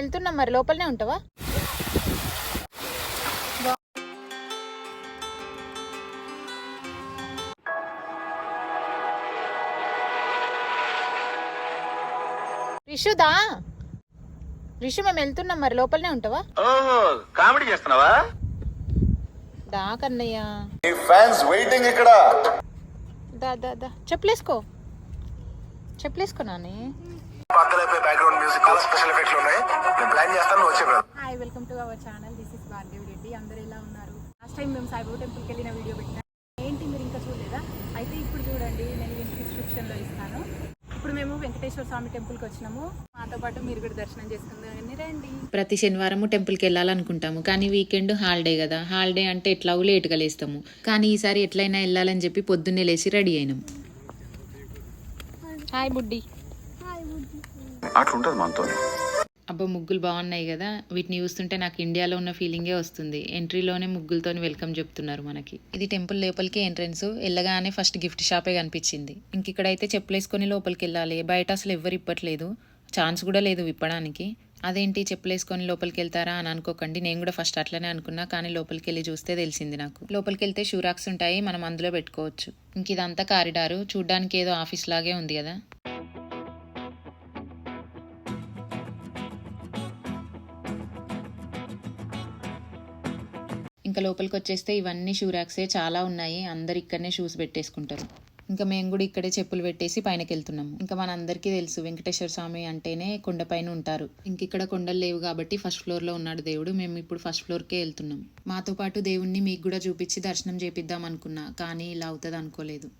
వెళ్తున్నాం మరి లోపలనే ఉంటావా? రిషుదా? రిషు మేము వెళ్తున్నాం మరి లోపలనే ఉంటావా? కామెడీ చేస్తున్నావా? దా కన్నయ్య. ఫ్యాన్స్ వెయిటింగ్ ఇక్కడ. దా దా దా. చెప్పులేసుకో. చెప్పులేసుకో నాని. పక్కలైపోయి బ్యాక్గ్రౌండ్ మ్యూజిక్ స్పెషల్ ఎఫెక్ట్లు ఉన్నాయి. నేను ప్లాన్ చేస్తాను వచ్చే hi welcome to our channel this is Bhargavi Reddy అందరూ ఎలా ఉన్నారు? లాస్ట్ టైం మేము సాయిబాబా టెంపుల్కి వెళ్ళిన వీడియో పెట్టినా. ఏంటి మీరు ఇంకా చూడలేదా? అయితే ఇప్పుడు చూడండి నేను లింక్ డిస్క్రిప్షన్లో ఇస్తాను. ఇప్పుడు మేము వెంకటేశ్వర స్వామి టెంపుల్కి వచ్చినాము. మాతో పాటు మీరు కూడా దర్శనం చేసుకుందామని రండి. ప్రతి శనివారము టెంపుల్కి వెళ్ళాలనుకుంటాము. కానీ వీకెండ్ హాలిడే కదా. హాలిడే అంటే ఎట్లాగో లేట్గా లేస్తాము. కానీ ఈసారి ఎట్లయినా వెళ్ళాలని చెప్పి పొద్దున్నే లేచి రెడీ అయినాం. హాయ్ బుడ్డి అట్లుంటుంది మనతో అబ్బా ముగ్గులు బాగున్నాయి కదా. వీటిని చూస్తుంటే నాకు ఇండియాలో ఉన్న ఫీలింగే వస్తుంది. ఎంట్రీలోనే ముగ్గులతోని వెల్కమ్ చెప్తున్నారు మనకి. ఇది టెంపుల్ లోపలికి ఎంట్రన్స్. వెళ్ళగానే ఫస్ట్ గిఫ్ట్ షాపే కనిపించింది. ఇంక ఇక్కడైతే చెప్పులేసుకొని లోపలికి వెళ్ళాలి. బయట అసలు ఎవ్వరు ఇప్పట్లేదు. ఛాన్స్ కూడా లేదు విప్పడానికి. అదేంటి చెప్పులేసుకొని లోపలికి వెళ్తారా అని అనుకోకండి. నేను కూడా ఫస్ట్ అట్లనే అనుకున్నా కానీ లోపలికి వెళ్ళి చూస్తే తెలిసింది నాకు. లోపలికి వెళ్తే షూరాక్స్ ఉంటాయి మనం అందులో పెట్టుకోవచ్చు. ఇంక ఇదంతా కారిడారు. చూడ్డానికి ఏదో ఆఫీస్ లాగే ఉంది కదా. ఇంకా లోపలికి వచ్చేస్తే ఇవన్నీ షూ ర్యాక్సే చాలా ఉన్నాయి. అందరు ఇక్కడనే షూస్ పెట్టేసుకుంటారు. ఇంకా మేము కూడా ఇక్కడే చెప్పులు పెట్టేసి పైనకి వెళ్తున్నాము ఇంకా మనందరికీ తెలుసు వెంకటేశ్వర స్వామి అంటేనే కొండపైన ఉంటారు. ఇంక ఇక్కడ కొండలు లేవు కాబట్టి ఫస్ట్ ఫ్లోర్లో ఉన్నాడు దేవుడు. మేము ఇప్పుడు ఫస్ట్ ఫ్లోర్కే వెళ్తున్నాం. మాతో పాటు దేవుణ్ణి మీకు కూడా చూపించి దర్శనం చేపిద్దాం అనుకున్నా కానీ ఇలా అవుతుంది అనుకోలేదు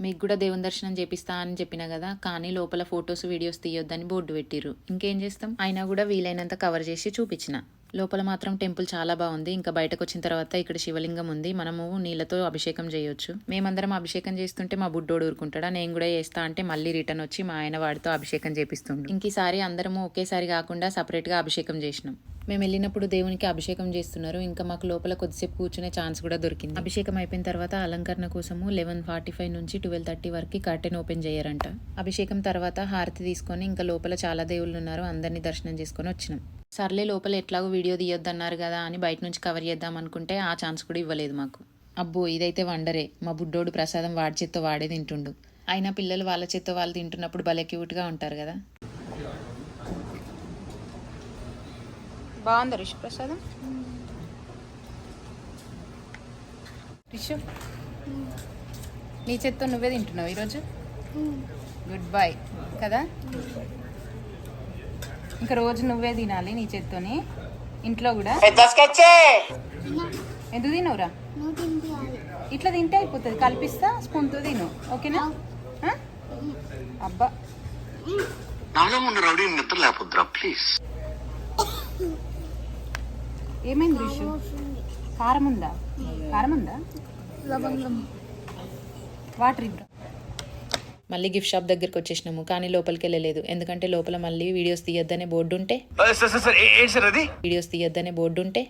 మీకు కూడా దేవుని దర్శనం చేపిస్తా అని చెప్పిన కదా కానీ లోపల ఫొటోస్ వీడియోస్ తీయొద్దని బోర్డు పెట్టిర్రు. ఇంకేం చేస్తాం? అయినా కూడా వీలైనంత కవర్ చేసి చూపించిన. లోపల మాత్రం టెంపుల్ చాలా బాగుంది. ఇంకా బయటకు వచ్చిన తర్వాత ఇక్కడ శివలింగం ఉంది. మనము నీళ్ళతో అభిషేకం చేయొచ్చు. మేమందరం అభిషేకం చేస్తుంటే మా బుడ్డోడు ఊరుకుంటాడా? నేను కూడా చేస్తా అంటే మళ్ళీ రిటర్న్ వచ్చి మా ఆయన వాడితో అభిషేకం చేపిస్తుండు. ఇంక ఈసారి అందరము ఒకేసారి కాకుండా సపరేట్గా అభిషేకం చేసినాం. మేము వెళ్ళినప్పుడు దేవునికి అభిషేకం చేస్తున్నారు. ఇంకా మాకు లోపల కొద్దిసేపు కూర్చునే ఛాన్స్ కూడా దొరికింది. అభిషేకం అయిపోయిన తర్వాత అలంకరణ కోసము లెవెన్ ఫార్టీ ఫైవ్ నుంచి ట్వెల్వ్ థర్టీ వరకు కర్టెన్ ఓపెన్ చేయరంట. అభిషేకం తర్వాత హారతి తీసుకొని ఇంకా లోపల చాలా దేవుళ్ళు ఉన్నారు. అందరినీ దర్శనం చేసుకొని వచ్చినాం. సర్లే లోపల ఎట్లాగో వీడియో తీయొద్దన్నారు కదా అని బయట నుంచి కవర్ చేద్దాం అనుకుంటే ఆ ఛాన్స్ కూడా ఇవ్వలేదు మాకు. అబ్బో ఇదైతే వండరే. మా బుడ్డోడు ప్రసాదం వాడి చేత్తో వాడే తింటుండు. అయినా పిల్లలు వాళ్ళ చేత్తో వాళ్ళు తింటున్నప్పుడు భలే క్యూట్గా ఉంటారు కదా. బాగుందా రిషు ప్రసాదం? రిషు? నీ చేత్తో నువ్వే తింటున్నావు ఈరోజు? గుడ్ బై కదా? ఇంకా రోజు నువ్వే తినాలి నీ చేత్తోని. ఇంట్లో కూడా? ఎందుకు తినవురా? ఇట్లా తింటే అయిపోతుంది. కలిపిస్తా స్పూన్తో తిను. ఓకేనా? అబ్బా. నాలో ఉన్న రౌడీ నిద్ర లేకపోద్దురా ప్లీజ్ ఏమైంది రిషు కారం ఉందా కారం ఉందా వాటర్ ఇవ్వరా మళ్ళీ గిఫ్ట్ షాప్ దగ్గరికి వచ్చేసినాము కానీ లోపలికి వెళ్ళలేదు. ఎందుకంటే లోపల మళ్ళీ వీడియోస్ తీయొద్దనే బోర్డు ఉంటే వీడియోస్ తీయొద్దనే బోర్డు ఉంటే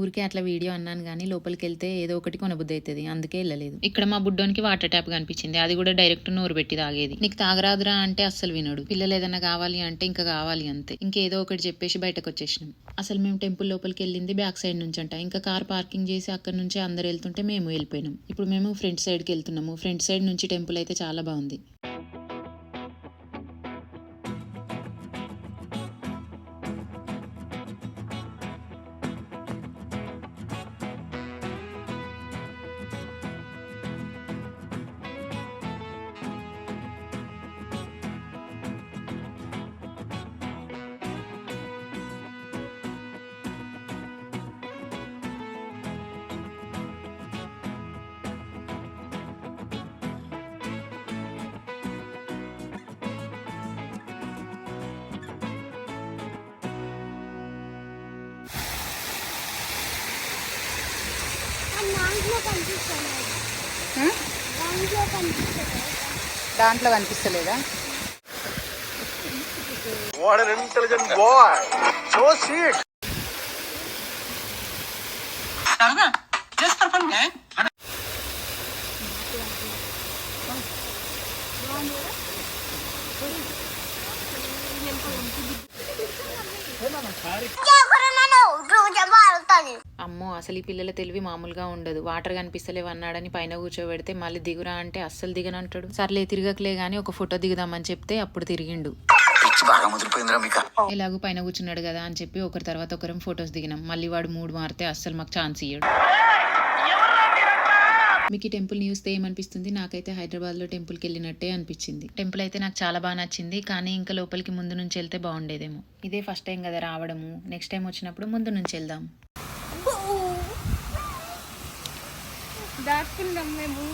ఊరికే అట్లా వీడియో అన్నాను కానీ లోపలికి వెళ్తే ఏదో ఒకటి కొనబుద్ధి అవుతుంది అందుకే వెళ్ళలేదు. ఇక్కడ మా బుడ్డోనికి వాటర్ ట్యాప్ కనిపించింది. అది కూడా డైరెక్ట్ నోరు పెట్టి తాగేది. నీకు తాగరాదురా అంటే అస్సలు వినడు. పిల్లలు ఏదైనా కావాలి అంటే ఇంకా కావాలి అంతే. ఇంకేదో ఒకటి చెప్పేసి బయటకు వచ్చేసినాం అసలు మేము టెంపుల్ లోపలికి వెళ్ళింది బ్యాక్ సైడ్ నుంచి అంట ఇంకా కార్ పార్కింగ్ చేసి అక్కడ నుంచి అందరు వెళ్తుంటే మేము వెళ్ళిపోయినాం. ఇప్పుడు మేము ఫ్రంట్ సైడ్కి వెళ్తున్నాము. ఫ్రంట్ సైడ్ నుంచి టెంపుల్ అయితే చాలా బాగుంది. దాంట్లో కనిపిస్తలేదా What an intelligent boy! So sweet! Yeah. అమ్మో అసలు ఈ పిల్లల తెలివి మామూలుగా ఉండదు. వాటర్ కనిపిస్తలేవు అన్నాడని పైన కూర్చోబెడితే మళ్ళీ దిగురా అంటే అస్సలు దిగనంటాడు. సర్లే తిరగకలే గానీ ఒక ఫోటో దిగుదామని చెప్తే అప్పుడు తిరిగిండు. ఎలాగో పైన కూర్చున్నాడు కదా అని చెప్పి ఒకరి తర్వాత ఒకరం ఫొటోస్ దిగినాం. మళ్ళీ వాడు మూడు మారితే అస్సలు మాకు ఛాన్స్ ఇయ్యడు. మీకు ఈ టెంపుల్ని చూస్తే ఏమనిపిస్తుంది? నాకైతే హైదరాబాద్లో టెంపుల్కి వెళ్ళినట్టే అనిపించింది. టెంపుల్ అయితే నాకు చాలా బాగా నచ్చింది కానీ ఇంకా లోపలికి ముందు నుంచి వెళ్తే బాగుండేదేమో. ఇదే ఫస్ట్ టైం కదా రావడము. నెక్స్ట్ టైం వచ్చినప్పుడు ముందు నుంచి వెళ్దాం. దాచుకుందాం మేము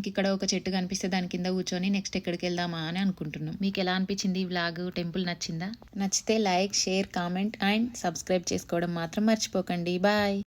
ఇంక ఇక్కడ ఒక చెట్టు కనిపిస్తే దాని కింద కూర్చొని నెక్స్ట్ ఎక్కడికి వెళ్దామా అని అనుకుంటున్నాం. మీకు ఎలా అనిపించింది ఈ వ్లాగ్ టెంపుల్ నచ్చిందా? నచ్చితే like share comment and subscribe చేసుకోవడం మాత్రం మర్చిపోకండి. బాయ్